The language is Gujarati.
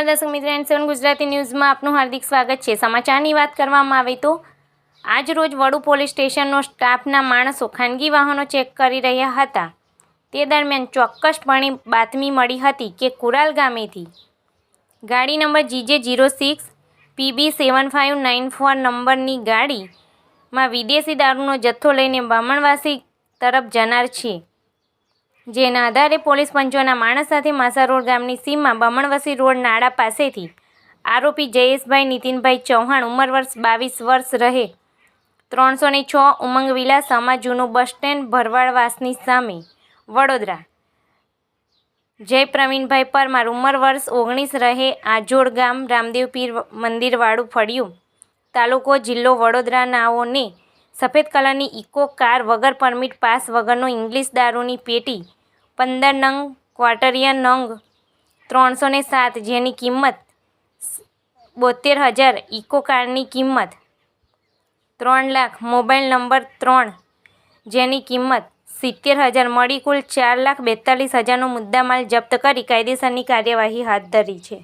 નમસ્કાર દર્શક મિત્ર એન્ડ સેવન ગુજરાતી ન્યૂઝમાં આપનું હાર્દિક સ્વાગત છે. સમાચારની વાત કરવામાં આવે તો આજ રોજ વડુ પોલીસ સ્ટેશનનો સ્ટાફના માણસો ખાનગી વાહનો ચેક કરી રહ્યા હતા. તે દરમિયાન ચોક્કસપણે બાતમી મળી હતી કે કુરાલ ગામેથી ગાડી number GJ zero six, PB seven five nine four નંબરની ગાડીમાં વિદેશી દારૂનો જથ્થો લઈને બામણવાસી તરફ જનાર છે. જેના આધારે પોલીસ પંચોના માણસ સાથે માસા રોડ ગામની સીમમાં બમણવસી રોડ નાળા પાસેથી આરોપી જયેશભાઈ નીતિનભાઈ ચૌહાણ ઉંમર વર્ષ બાવીસ વર્ષ રહે. ત્રણસો ને છ ઉમંગ વિલાસામાં જૂનું બસ સ્ટેન્ડ ભરવાડવાસની સામે, વડોદરા. જય પ્રવીણભાઈ પરમાર, ઉંમર વર્ષ ઓગણીસ રહે, આજોડ ગામ રામદેવ પીર મંદિરવાળું ફળિયું તાલુકો જિલ્લો વડોદરા નાઓને સફેદ કલરની ઇકો કાર વગર પરમિટ પાસ વગરનો ઇંગ્લિશ દારૂની પેટી પંદર નંગ ક્વાર્ટરિયા નંગ, ત્રણસો ને સાત જેની કિંમત બોતેર હજાર ઇકો કારની કિંમત ત્રણ લાખ, મોબાઈલ નંબર ત્રણ જેની કિંમત સિત્તેર હજાર મળી કુલ ચાર લાખ બેતાલીસ હજારનો મુદ્દામાલ જપ્ત કરી કાયદેસરની કાર્યવાહી હાથ ધરી છે.